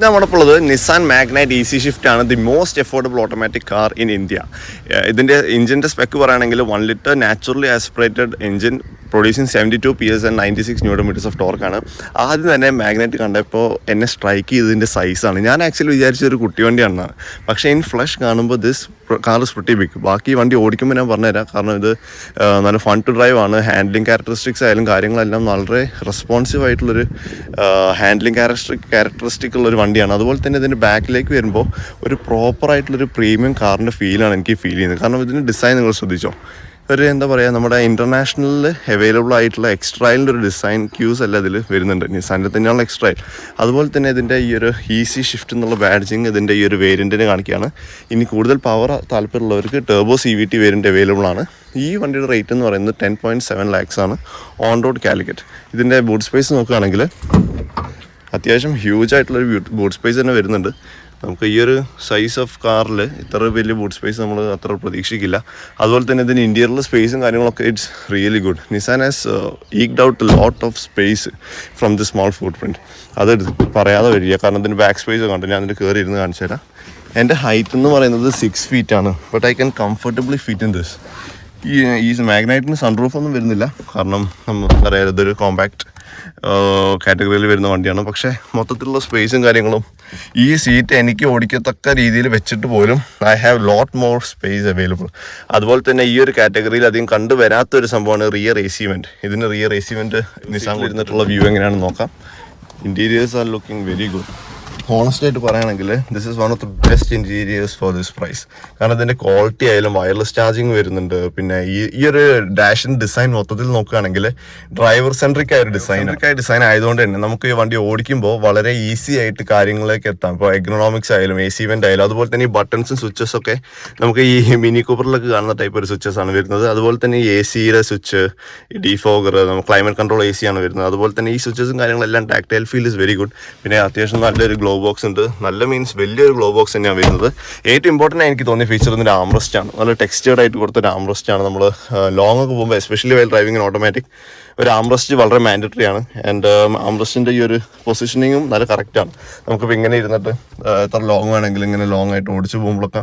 നമ്മളിപ്പോൾ ഉള്ളത് Nissan Magnite easy shift ആണ് the most affordable automatic car in India ഇതിന്റെ എഞ്ചിന്റെ സ്പെക്ക് പറയുകയാണെങ്കിൽ one litre naturally aspirated engine producing seventy two P S and ninety six newton metres of ടോർക്കാണ് ആദ്യം തന്നെ magnet കണ്ടപ്പോൾ എന്നെ സ്ട്രൈക്ക് ചെയ്തതിന്റെ സൈസാണ് ഞാൻ ആക്ച്വലി വിചാരിച്ച ഒരു വണ്ടിയാണ് പക്ഷേ ഇൻ ഫ്ലഷ് കാണുമ്പോൾ ദിസ് കാർ സ്പ്രിട്ടി ബിഗ് ബാക്കി വണ്ടി ഓടിക്കുമ്പോൾ ഞാൻ പറഞ്ഞുതരാം. കാരണം ഇത് നല്ല ഫൺ ടു ഡ്രൈവ് ആണ്. ഹാൻഡ്ലിംഗ് ക്യാരക്ടറിസ്റ്റിക്സ് ആയാലും കാര്യങ്ങളെല്ലാം വളരെ റെസ്പോൺസീവ് ആയിട്ടുള്ളൊരു ഹാൻഡ്ലിംഗ് ക്യാരക്ടറിസ്റ്റിക് ക്യാരക്ടറിസ്റ്റിക് ഉള്ളൊരു വണ്ടിയാണ്. അതുപോലെ തന്നെ ഇതിന്റെ ബാക്കിലേക്ക് വരുമ്പോൾ ഒരു പ്രോപ്പറായിട്ടുള്ളൊരു പ്രീമിയം കാറിന്റെ ഫീലാണ് എനിക്ക് ഫീൽ ചെയ്യുന്നത്. കാരണം ഇതിന്റെ ഡിസൈൻ നിങ്ങൾ ശ്രദ്ധിച്ചോ? ഒരു എന്താ പറയുക നമ്മുടെ ഇന്റർനാഷണലിൽ അവൈലബിൾ ആയിട്ടുള്ള എക്സ്ട്രൈലിന്റെ ഒരു ഡിസൈൻ ക്യൂസ് അല്ല ഇതിൽ വരുന്നുണ്ട്. നിസാന്റെ തന്നെയുള്ള എക്സ്ട്രൈൽ അതുപോലെ തന്നെ ഇതിന്റെ ഈ ഒരു ഈസി ഷിഫ്റ്റ് എന്നുള്ള ബാഡ്ജിങ് ഇതിന്റെ ഈ ഒരു വേരിയന്റിന് കാണിക്കുകയാണ്. ഇനി കൂടുതൽ പവർ താല്പര്യമുള്ളവർക്ക് turbo C V T variant available ആണ്. ഈ വണ്ടിയുടെ റേറ്റ് എന്ന് പറയുന്നത് ടെൻ പോയിന്റ് സെവൻ ലാക്സ് ആണ്. ഓൺ റോഡ് കാലിക്കറ്റ് ഇതിന്റെ ബൂട്ട് സ്പേസ് നോക്കുകയാണെങ്കിൽ അത്യാവശ്യം ഹ്യൂജ് ആയിട്ടുള്ളൊരു ബൂട്ട് സ്പേസ് തന്നെ വരുന്നുണ്ട്. നമുക്ക് ഈ ഒരു സൈസ് ഓഫ് കാറിൽ ഇത്ര വലിയ ബൂട്ട് സ്പേസ് നമ്മൾ അത്ര പ്രതീക്ഷിക്കില്ല. അതുപോലെ തന്നെ ഇതിന് ഇന്റീരിയറിൽ സ്പേസും കാര്യങ്ങളൊക്കെ it's really good Nissan has eked out lot of space from the small footprint അത് പറയാതെ വരിക. കാരണം ഇതിന് ബാക്ക് സ്പേസ് കണ്ടു ഞാൻ അതിന്റെ കയറി ഇരുന്ന് കാണിച്ചു തരാം. എന്റെ ഹൈറ്റ് എന്ന് പറയുന്നത് സിക്സ് ഫീറ്റ് ആണ്. But I can comfortably fit in this ഈ ഈ മാഗ്നൈറ്റിന് സൺറൂഫ് ഒന്നും വരുന്നില്ല. കാരണം നമ്മൾ എന്താ പറയുക ഇതൊരു കോമ്പാക്ട് കാറ്റഗറിയിൽ വരുന്ന വണ്ടിയാണ്. പക്ഷേ മൊത്തത്തിലുള്ള സ്പേസും കാര്യങ്ങളും ഈ സീറ്റ് എനിക്ക് ഓടിക്കത്തക്ക രീതിയിൽ വെച്ചിട്ട് പോലും I have lot more space available അതുപോലെ തന്നെ ഈ ഒരു കാറ്റഗറിയിൽ അധികം കണ്ടുവരാത്തൊരു സംഭവമാണ് റിയർ ഏസിമെന്റ് ഇതിന് റിയർ ഏസിമെന്റ് നിസാൻ കൊടുത്തിട്ടുള്ള വ്യൂ എങ്ങനെയാണെന്ന് നോക്കാം. Interiors are looking very good honest ആയിട്ട് പറയുകയാണെങ്കിൽ this is one of the best interiors for this price കാരണം ഇതിന്റെ ക്വാളിറ്റി ആയാലും വയർലെസ് ചാർജിങ് വരുന്നുണ്ട്. പിന്നെ ഈ ഈ ഒരു ഡാഷിന്റെ ഡിസൈൻ മൊത്തത്തിൽ നോക്കുകയാണെങ്കിൽ ഡ്രൈവർ സെൻട്രിക് ആയ ഒരു ഡിസൈൻ ആയ ഡിസൈൻ ആയതുകൊണ്ട് തന്നെ നമുക്ക് ഈ വണ്ടി ഓടിക്കുമ്പോൾ വളരെ ഈസി ആയിട്ട് കാര്യങ്ങളിലേക്ക് എത്താം. ഇപ്പോൾ എക്കണോമിക്സ് ആയാലും എ സി ഇവന്റ് ആയാലും അതുപോലെ തന്നെ ഈ ബട്ടൺസും സ്വിച്ചസ് ഒക്കെ നമുക്ക് ഈ മിനി കൂപ്പറിലൊക്കെ കാണുന്ന ടൈപ്പ് ഒരു സ്വിച്ചസ് ആണ് വരുന്നത്. അതുപോലെ തന്നെ ഈ എ സിയുടെ സ്വിച്ച് ഡിഫോഗർ നമുക്ക് ക്ലൈമറ്റ് കൺട്രോൾ എ സി ആണ് വരുന്നത്. അതുപോലെ തന്നെ ഈ സ്വിച്ചസും കാര്യങ്ങളെല്ലാം tactile feel is very good പിന്നെ അത്യാവശ്യം നല്ലൊരു ഗ്ലോ ബോക്സ് ഉണ്ട്. നല്ല മീൻസ് വലിയൊരു ഗ്ലോ ബോക്സ് തന്നെയാണ് വരുന്നത്. ഏറ്റവും ഇമ്പോർട്ടന്റ് എനിക്ക് തോന്നിയ ഫീച്ചർ ഇതിന്റെ ആംറസ്റ്റ് ആണ്. നല്ല ടെക്സ്റ്റേർഡ് ആയിട്ട് കൊടുത്ത ഒരു ആംറസ്റ്റ് ആണ് നമ്മൾ ലോങ് ഒക്കെ പോകുമ്പോൾ എസ്പെഷ്യലി വൈൽ ഡ്രൈവിംഗ് ഓട്ടോമാറ്റിക് ഒരു ആംറസ്റ്റ് വളരെ മാൻഡറ്ററി ആണ്. ആൻഡ് ആംറസ്റ്റിന്റെ ഈ ഒരു പൊസിഷനിങ്ങും നല്ല കറക്റ്റാണ് നമുക്കിപ്പോൾ ഇങ്ങനെ ഇരുന്നിട്ട് എത്ര ലോങ് വേണമെങ്കിലും ഇങ്ങനെ ലോങ് ആയിട്ട് ഓടിച്ചു പോകുമ്പോഴൊക്കെ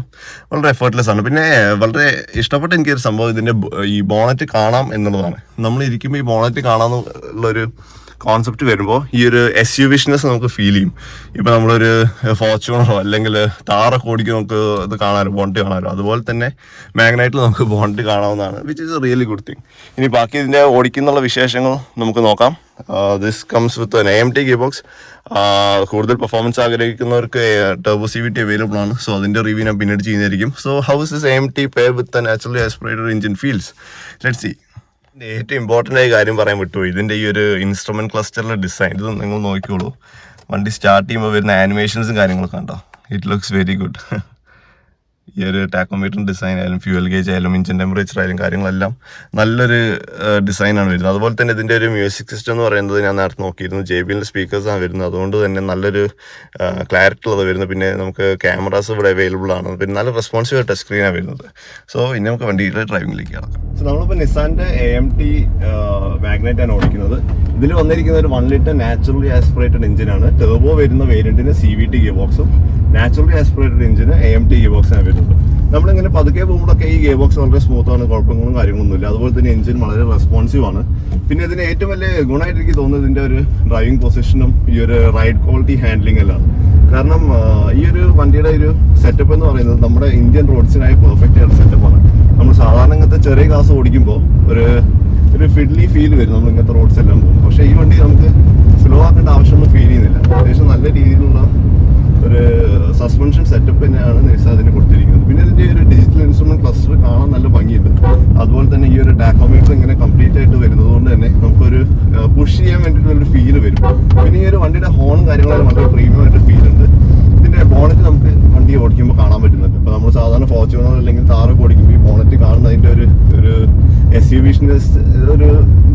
വളരെ എഫേർട്ട്ലെസ് ആണ്. പിന്നെ വളരെ ഇഷ്ടപ്പെട്ട എനിക്കൊരു സംഭവം ഇതിന്റെ ഈ ബോണറ്റ് കാണാം എന്നുള്ളതാണ്. നമ്മൾ ഇരിക്കുമ്പോൾ ഈ ബോണറ്റ് കാണാമെന്നുള്ളൊരു കോൺസെപ്റ്റ് വരുമ്പോൾ ഈ ഒരു എസ് യു വിഷ്നെസ് നമുക്ക് ഫീൽ ചെയ്യും. ഇപ്പം നമ്മളൊരു ഫോർച്യൂണറോ അല്ലെങ്കിൽ താറൊക്കെ ഓടിക്കും നമുക്ക് ഇത് കാണാമല്ലോ ബോണ്ട് കാണാനോ. അതുപോലെ തന്നെ മാഗ്നൈറ്റിൽ നമുക്ക് ബോണ്ട് കാണാവുന്നതാണ് which is a really good thing ഇനി ബാക്കി ഇതിന്റെ ഓടിക്കുന്നുള്ള വിശേഷങ്ങൾ നമുക്ക് നോക്കാം. This comes with N M T gear box കൂടുതൽ പെർഫോമൻസ് ആഗ്രഹിക്കുന്നവർക്ക് turbo C V T available ആണ്. സോ അതിന്റെ റിവ്യൂ ഞാൻ പിന്നീട് ചെയ്യുന്നതായിരിക്കും. So how's is M T pay with naturally aspirated engine feels let see ഏറ്റവും ഇമ്പോർട്ടന്റ് ആയ കാര്യം പറയാൻ പറ്റുമോ ഇതിന്റെ ഈ ഒരു ഇൻസ്ട്രുമെന്റ് ക്ലസ്റ്ററിലെ ഡിസൈൻ ഇത് നിങ്ങൾ നോക്കിക്കോളൂ. വണ്ടി സ്റ്റാർട്ട് ചെയ്യുമ്പോൾ വരുന്ന ആനിമേഷൻസും കാര്യങ്ങളൊക്കെ ഉണ്ടോ ഇറ്റ് ലുക്സ് വെരി ഗുഡ് ഈ ഒരു ടാക്കോമീറ്റർ ഡിസൈൻ ആയാലും ഫ്യൂൽ ഗേജ് ആയാലും ഇഞ്ചിൻ ടെമ്പറേച്ചർ ആയാലും കാര്യങ്ങളെല്ലാം നല്ലൊരു ഡിസൈനാണ് വരുന്നത്. അതുപോലെ തന്നെ ഇതിന്റെ ഒരു മ്യൂസിക് സിസ്റ്റം എന്ന് പറയുന്നത് ഞാൻ നേരത്തെ നോക്കിയിരുന്നു. ജെ ബി എല്ലിന്റെ സ്പീക്കേഴ്സാണ് വരുന്നത്. അതുകൊണ്ട് തന്നെ നല്ലൊരു ക്ലാരിറ്റി ഉള്ളത് വരുന്നത്. പിന്നെ നമുക്ക് ക്യാമറാസ് ഇവിടെ അവൈലബിൾ ആണ്. പിന്നെ നല്ല റെസ്പോൺസീവ് ടച്ച് സ്ക്രീനാണ് വരുന്നത്. സോ ഇനി നമുക്ക് വണ്ടിയുടെ ഡ്രൈവിംഗിലേക്ക് കിടക്കാം. സോ നമ്മളിപ്പോൾ നിസാന്റെ എ എം ടി മാഗ്നറ്റ് ആണ് ഓടിക്കുന്നത്. ഇതിൽ വന്നിരിക്കുന്ന ഒരു വൺ ലിറ്റർ നാച്ചുറലി ആസ്പിറേറ്റഡ് എഞ്ചിനാണ് ടെർബോ വരുന്ന വേരിയന്റിന് സി വി ടി ഗിയർ ബോക്സും നാച്ചുറലി ആസ്പിറേറ്റഡ് എഞ്ചിന് എ എം ടി ഗിയർ ബോക്സാണ് വരുന്നത്. നമ്മളിങ്ങനെ പതുക്കെ പോകുമ്പോഴൊക്കെ ഈ ഗിയർ ബോക്സ് വളരെ സ്മൂത്താണ് കുഴപ്പങ്ങളും കാര്യങ്ങളൊന്നുമില്ല. അതുപോലെ തന്നെ എഞ്ചിൻ വളരെ റെസ്പോൺസീവ് ആണ്. പിന്നെ ഇതിന് ഏറ്റവും വലിയ ഗുണമായിട്ട് എനിക്ക് തോന്നുന്നത് ഇതിന്റെ ഒരു ഡ്രൈവിംഗ് പൊസിഷനും ഈ ഒരു റൈഡ് ക്വാളിറ്റി ഹാൻഡ്ലിംഗ് എല്ലാം. കാരണം ഈ ഒരു വണ്ടിയുടെ ഒരു സെറ്റപ്പ് എന്ന് പറയുന്നത് നമ്മുടെ ഇന്ത്യൻ റോഡ്സിനായി പെർഫെക്റ്റ് ആയിട്ടുള്ള സെറ്റപ്പാണ് നമ്മൾ സാധാരണ ഇങ്ങനത്തെ ചെറിയ ക്ലാസ് ഓടിക്കുമ്പോൾ ഒരു ഒരു ഫിഡ്ലി ഫീൽ വരും. നമ്മൾ ഇങ്ങനത്തെ റോഡ്സ് എല്ലാം പോകും പക്ഷേ ഈ വണ്ടി നമുക്ക് സ്ലോ ആക്കേണ്ട ആവശ്യമൊന്നും ഫീൽ ചെയ്യുന്നില്ല അത്യാവശ്യം നല്ല രീതിയിലുള്ള ഒരു സസ്പെൻഷൻ സെറ്റപ്പ് തന്നെയാണ് കൊടുത്തിരിക്കുന്നത്. പിന്നെ ഇതിന്റെ ഒരു ഡിജിറ്റൽ ഇൻസ്ട്രുമെന്റ് ക്ലസ്റ്റർ കാണാൻ നല്ല ഭംഗിയുണ്ട്. അതുപോലെ തന്നെ ഈ ഒരു ഡാക്കോമീറ്റർ ഇങ്ങനെ കംപ്ലീറ്റ് ആയിട്ട് വരുന്നത് കൊണ്ട് തന്നെ നമുക്കൊരു പുഷ് ചെയ്യാൻ വേണ്ടിയിട്ട് ഒരു ഫീൽ വരും. പിന്നെ ഈ ഒരു വണ്ടിയുടെ ഹോൺ കാര്യങ്ങളെല്ലാം വളരെ പ്രീമിയം ആയിട്ട് ഫീൽ ഉണ്ട്. ഇതിന്റെ ബോണറ്റ് നമുക്ക് വണ്ടി ഓടിക്കുമ്പോൾ കാണാൻ പറ്റുന്നുണ്ട്. ഇപ്പൊ നമ്മൾ സാധാരണ ഫോർച്യൂണർ അല്ലെങ്കിൽ താറൊക്കെ ഓടിക്കുമ്പോൾ ഈ ബോണറ്റ് കാണുന്നതിന്റെ ഒരു ഒരു എസ് യു വിഷിന്റെ ഒരു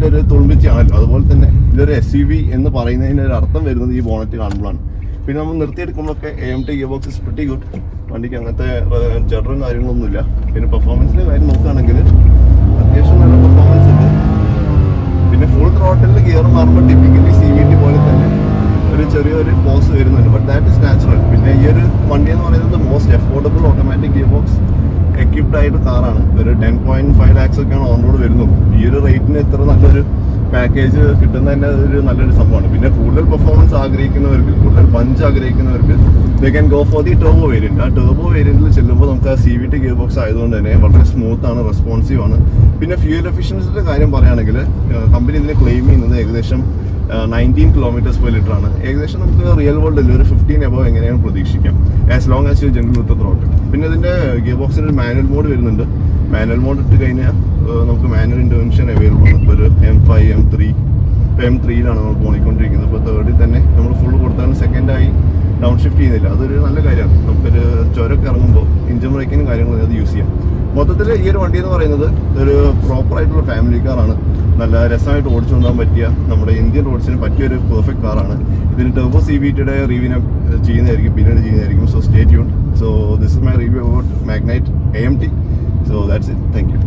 ഒരു തുളുമ്പിച്ചാണല്ലോ അതുപോലെ തന്നെ ഇതൊരു എസ് യു വി എന്ന് പറയുന്നതിന്റെ ഒരു അർത്ഥം വരുന്നത് ഈ ബോണറ്റ് കാണുമ്പോഴാണ്. പിന്നെ നമ്മൾ നിർത്തിയെടുക്കുമ്പോഴൊക്കെ A T gear box is pretty good വണ്ടിക്ക് അങ്ങനത്തെ ജഡറും കാര്യങ്ങളൊന്നുമില്ല. പിന്നെ പെർഫോമൻസിന്റെ കാര്യം നോക്കുകയാണെങ്കിൽ അത്യാവശ്യം നല്ല പെർഫോമൻസ് ഉണ്ട്. പിന്നെ ഫുൾ ത്രോട്ടിൽ ഗിയർ മാറുമ്പോൾ ടിപ്പിക്കലി സി വി ടി പോലെ തന്നെ ഒരു ഒരു ചെറിയൊരു പോസ് വരുന്നുണ്ട്. ബട്ട് ദാറ്റ് ഇസ് നാച്ചുറൽ പിന്നെ ഈ ഒരു വണ്ടി എന്ന് പറയുന്നത് most affordable automatic gear box equipped ആയിട്ട് കാറാണ് ഒരു ടെൻ പോയിന്റ് ഫൈവ് ലാക്സ് ഒക്കെയാണ് ഓൺ റോഡ് വരുന്നത്. ഈ ഒരു റേറ്റിന് ഇത്ര നല്ലൊരു പാക്കേജ് കിട്ടുന്ന തന്നെ ഒരു നല്ലൊരു സംഭവമാണ്. പിന്നെ കൂടുതൽ പെർഫോമൻസ് ആഗ്രഹിക്കുന്നവർക്ക് കൂടുതൽ പഞ്ച് ആഗ്രഹിക്കുന്നവർക്ക് they can go for the turbo variant ആ ടോബോ വേരിയന്റിൽ ചെല്ലുമ്പോൾ നമുക്ക് ആ C V T gear box ആയതുകൊണ്ട് തന്നെ വളരെ സ്മൂത്ത് ആണ് റെസ്പോൺസീവ് ആണ്. പിന്നെ ഫ്യൂൽ എഫിഷ്യൻസിയുടെ കാര്യം പറയുകയാണെങ്കിൽ കമ്പനി ഇതിനെ ക്ലെയിം ചെയ്യുന്നത് ഏകദേശം നയന്റീൻ കിലോമീറ്റേഴ്സ് പെർ ലിറ്റർ ആണ്. ഏകദേശം നമുക്ക് റിയൽ വേൾഡിൽ ഒരു ഫിഫ്റ്റീൻ എബോ എങ്ങനെയാണ് പ്രതീക്ഷിക്കാം. As long as you juggle with throttle പിന്നെ ഇതിന്റെ ഗിയർ ബോക്സിന് ഒരു മാനുവൽ മോഡ് വരുന്നുണ്ട്. മാനുവൽ മോഡ് ഇട്ട് കഴിഞ്ഞാൽ നമുക്ക് മാനുവൽ ഇന്റർവെൻഷൻ അവൈലബിൾ ആണ്. ഇപ്പോൾ ഒരു എം ഫൈവ് എം ത്രീ ഇപ്പോൾ എം ത്രീയിലാണ് നമ്മൾ പോയിക്കൊണ്ടിരിക്കുന്നത്. ഇപ്പോൾ തേർഡിൽ തന്നെ നമ്മൾ ഫുൾ കൊടുത്താണ് സെക്കൻഡായി ഡൗൺ ഷിഫ്റ്റ് ചെയ്യുന്നില്ല അതൊരു നല്ല കാര്യമാണ്. നമുക്കൊരു ചുരമൊക്കെ ഇറങ്ങുമ്പോൾ ഇഞ്ചിൻ ബ്രേക്കിനും കാര്യങ്ങളും അത് യൂസ് ചെയ്യാം. മൊത്തത്തിൽ ഈ ഒരു വണ്ടി എന്ന് പറയുന്നത് ഒരു പ്രോപ്പർ ആയിട്ടുള്ള ഫാമിലി കാറാണ് നല്ല രസമായിട്ട് ഓടിച്ചു കൊണ്ടുപോകാൻ പറ്റിയ നമ്മുടെ ഇന്ത്യൻ റോഡ്സിന് പറ്റിയ ഒരു പെർഫെക്റ്റ് കാറാണ് ഇതിന് ടെർബോ സി വി ടിയുടെ റിവ്യൂനെ ചെയ്യുന്നതായിരിക്കും പിന്നീട് ചെയ്യുന്നതായിരിക്കും. So stay tune so this is my review about Magnite A M T so that's it thank you